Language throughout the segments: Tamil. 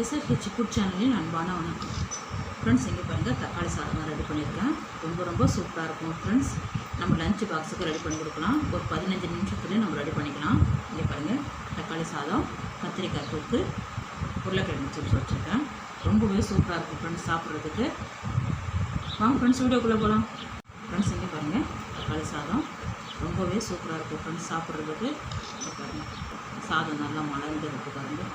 எஸ்எஃப்ஹெச் ஃபுட் சேனலின் அன்பான வணக்கம். ஃப்ரெண்ட்ஸ் இங்கே பாருங்கள் தக்காளி சாதம் ரெடி பண்ணியிருக்கேன். ரொம்ப ரொம்ப சூப்பராக இருக்கும் ஃப்ரெண்ட்ஸ் நம்ம லஞ்ச் பாக்ஸுக்கு ரெடி பண்ணி கொடுக்கலாம். ஒரு பதினஞ்சு நிமிஷத்துலேயே நம்ம ரெடி பண்ணிக்கலாம். இங்கே பாருங்கள் தக்காளி சாதம் கத்திரிக்காய் தூக்கு உருளைக்கிழங்கு சிப்ஸ் வச்சுருக்கேன். ரொம்பவே சூப்பராக இருக்கும் ஃப்ரெண்ட்ஸ் சாப்பிட்றதுக்கு. வாங்க ஃப்ரெண்ட்ஸ் வீடியோக்குள்ளே போகலாம் ஃப்ரெண்ட்ஸ் இங்கே பாருங்கள் தக்காளி சாதம். ரொம்பவே சூப்பராக இருக்கும் ஃப்ரெண்ட்ஸ் சாப்பிட்றதுக்கு. பாருங்கள் சாதம் நல்லா மலர்ந்து இருக்குது பாருங்கள்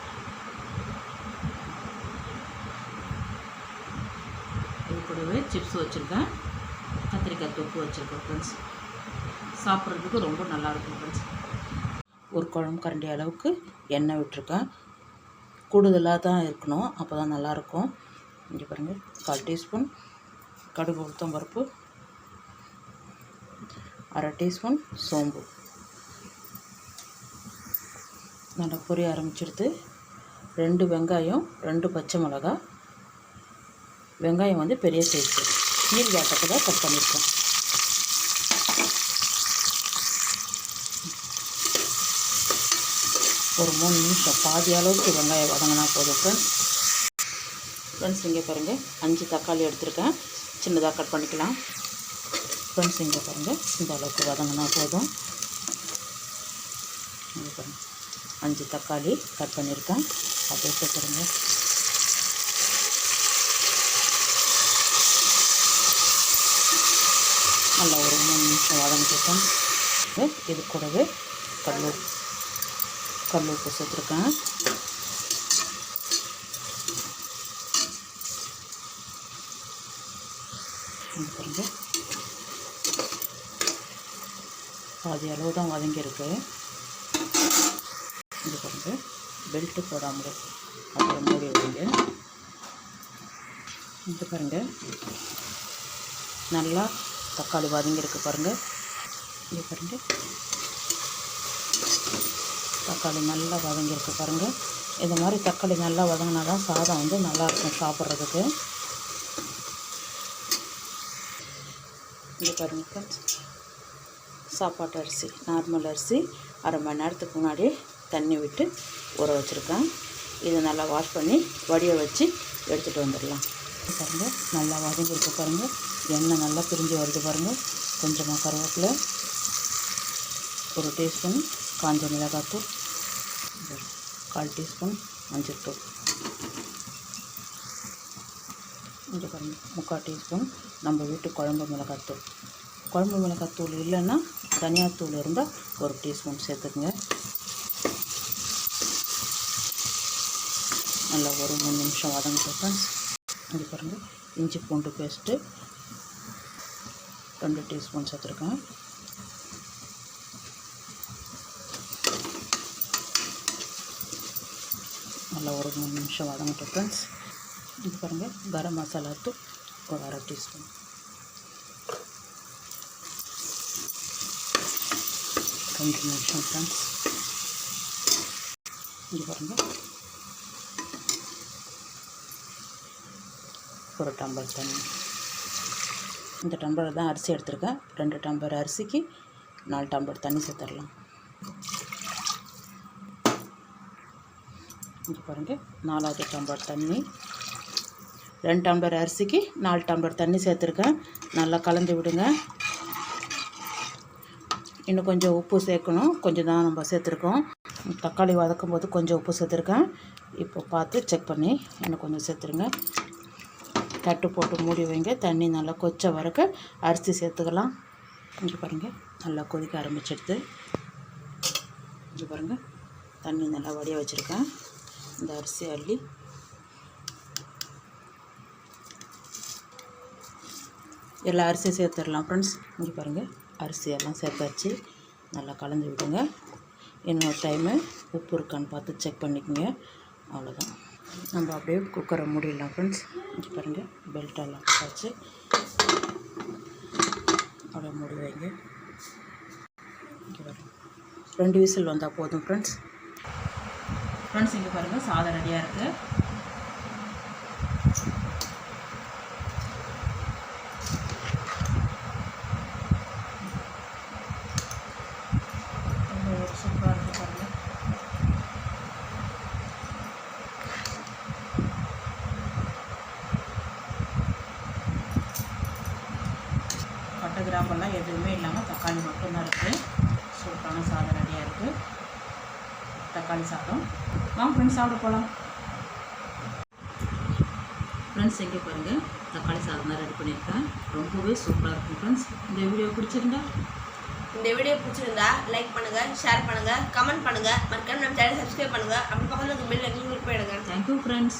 கூடவே சிப்ஸ் வச்சுருக்கேன். கத்திரிக்காய் தொக்கு வச்சுருக்கேன் ஃப்ரெண்ட்ஸ் சாப்பிட்றதுக்கு ரொம்ப நல்லாயிருக்கும் ஃப்ரெண்ட்ஸ் ஒரு குழம்பு கரண்டி அளவுக்கு எண்ணெய் விட்டுருக்கேன். கூடுதலாக தான் இருக்கணும் அப்போ தான் நல்லாயிருக்கும். இங்கே பாருங்கள் கால் டீஸ்பூன் கடுகு உளுத்தம் பருப்பு அரை டீஸ்பூன் சோம்பு. நல்லா பொரிய ஆரம்பிச்சிடுது ரெண்டு வெங்காயம் ரெண்டு பச்சை மிளகா வெங்காயம் வந்து பெரிய சைஸு நீர் வாட்டத்தில் கட் பண்ணியிருக்கேன் ஒரு மூணு நிமிஷம். பாதி அளவுக்கு வெங்காயம் வதங்கினா போதும் ஃப்ரெண்ட்ஸ் ஃப்ரெண்ட்ஸ் இங்கே பாருங்கள் அஞ்சு தக்காளி எடுத்துருக்கேன். சின்னதாக கட் பண்ணிக்கலாம். ஃப்ரெண்ட்ஸ் இங்கே பாருங்கள் இந்த அளவுக்கு வதங்கினா போதும். பாருங்கள் அஞ்சு தக்காளி கட் பண்ணியிருக்கேன். அப்படியே பாருங்கள் நல்லா ஒரு மூணு நிமிஷம் வதங்கிட்டோம் இது கூடவே கல்லூர் கல் உப்பு சேர்த்துருக்கேன். பாருங்க. பாதி அளவு தான் வதங்கியிருக்கு. இது பாருங்க. பெல்ட்டு போடாமல் அப்புறம் மூடி வைங்க இது பாருங்கள் நல்லா தக்காளி வதங்கியிருக்கு பாருங்கள் இது பாருங்கள் தக்காளி நல்லா வதங்கியிருக்கு பாருங்கள் இந்த மாதிரி தக்காளி நல்லா வதங்கினா தான் சாதம் வந்து நல்லாயிருக்கும் சாப்பிட்றதுக்கு. இது பாருங்க. சாப்பாட்டு அரிசி நார்மல் அரிசி. அரை மணி நேரத்துக்கு முன்னாடி தண்ணி விட்டு ஊற வச்சுருக்கேன். இதை நல்லா வாஷ் பண்ணி வடிய வச்சு எடுத்துகிட்டு வந்துடலாம். பாருங்கள் நல்லா வதங்கிருக்கு பாருங்கள் எண்ணெய் நல்லா பிரிஞ்சு வருது பாருங்கள் கொஞ்சமாக கருவேப்பிலை ஒரு டீஸ்பூன் காஞ்ச மிளகாத்தூள் கால் டீஸ்பூன் மஞ்சள்தூள் இங்கே பாருங்கள் முக்கால் டீஸ்பூன் நம்ம வீட்டு குழம்பு மிளகாத்தூள். குழம்பு மிளகாத்தூள் இல்லைன்னா தனியாத்தூள் இருந்தால் ஒரு டீஸ்பூன் சேர்த்துக்குங்க. நல்லா ஒரு மூணு நிமிஷம் வதங்கிட்டு இது பாருங்கள் இஞ்சி பூண்டு பேஸ்ட்டு ரெண்டு டீஸ்பூன் சேர்த்துருக்கேன். நல்லா ஒரு மூணு நிமிஷம் வதங்கட்டும் ஃப்ரெண்ட்ஸ் இது பாருங்கள் கரம் மசாலா தூள் ஒரு அரை டீஸ்பூன் ரெண்டு நிமிஷம் ஃப்ரெண்ட்ஸ் இது பாருங்கள் ஒரு டம்ளர் தண்ணி இந்த டம்ளர் தான் அரிசி எடுத்திருக்கேன். ரெண்டு டம்ளர் அரிசிக்கு நாலு டம்ளர் தண்ணி சேர்த்துடலாம். இங்கே பாருங்கள் நாலாவது டம்ளர் தண்ணி. ரெண்டு டம்ளர் அரிசிக்கு நாலு டம்ளர் தண்ணி சேர்த்துருக்கேன். நல்லா கலந்து விடுங்க. இன்னும் கொஞ்சம் உப்பு சேர்க்கணும். கொஞ்சம் தான் நம்ம சேர்த்துருக்கோம். தக்காளி வதக்கும் போது கொஞ்சம் உப்பு சேர்த்துருக்கேன். இப்போ பார்த்து செக் பண்ணி இன்னும் கொஞ்சம் சேர்த்துருங்க. தட்டு போட்டு மூடி வைங்க. தண்ணி நல்லா கொச்ச வரைக்க அரிசி சேர்த்துக்கலாம். இங்கே பாருங்கள் நல்லா கொதிக்க ஆரம்பிச்சிடுது. இங்கே பாருங்கள் தண்ணி நல்லா வடிய வச்சுருக்கேன். இந்த அரிசி அள்ளி. எல்லா அரிசியும் சேர்த்துடலாம் ஃப்ரெண்ட்ஸ் இங்கே பாருங்கள் அரிசியெல்லாம் சேர்த்தாச்சு. நல்லா கலந்து விடுங்க. இன்னொரு டைமு உப்பு இருக்கான்னு பார்த்து செக் பண்ணிக்கோங்க. அவ்வளோதான் நம்ம அப்படியே குக்கரை மூடிடலாம் ஃப்ரெண்ட்ஸ் இங்கே பாருங்கள் பெல்ட்டெல்லாம் வச்சு அப்படியே மூடி வைங்க. இங்கே பாருங்கள் ரெண்டு விசில் வந்தால் போதும் ஃப்ரெண்ட்ஸ் ஃப்ரெண்ட்ஸ் இங்கே பாருங்கள் சாதம் ரெடியாக இருக்குது எதுவுமே இல்லாமல் தக்காளி மட்டும்தான் இருக்குது சூப்பரான சாதம் ரெடியாக இருக்குது தக்காளி சாதம். வாங்க ஃப்ரெண்ட்ஸ் சாப்பிட போகலாம் ஃப்ரெண்ட்ஸ் எங்கே பாருங்கள் தக்காளி சாதம் தான் ரெடி பண்ணியிருக்கேன். ரொம்பவே சூப்பராக இருக்கும் ஃப்ரெண்ட்ஸ் இந்த வீடியோ பிடிச்சிருந்தா? இந்த வீடியோ பிடிச்சிருந்தா லைக் பண்ணுங்க ஷேர் பண்ணுங்க கமெண்ட் பண்ணுங்க. மறக்காம நம்ம சேனல் சப்ஸ்கிரைப் பண்ணுங்க. அப்படி பக்கத்துல பெல் கிளிக் பண்ணிடுங்க தேங்க்யூ ஃப்ரெண்ட்ஸ்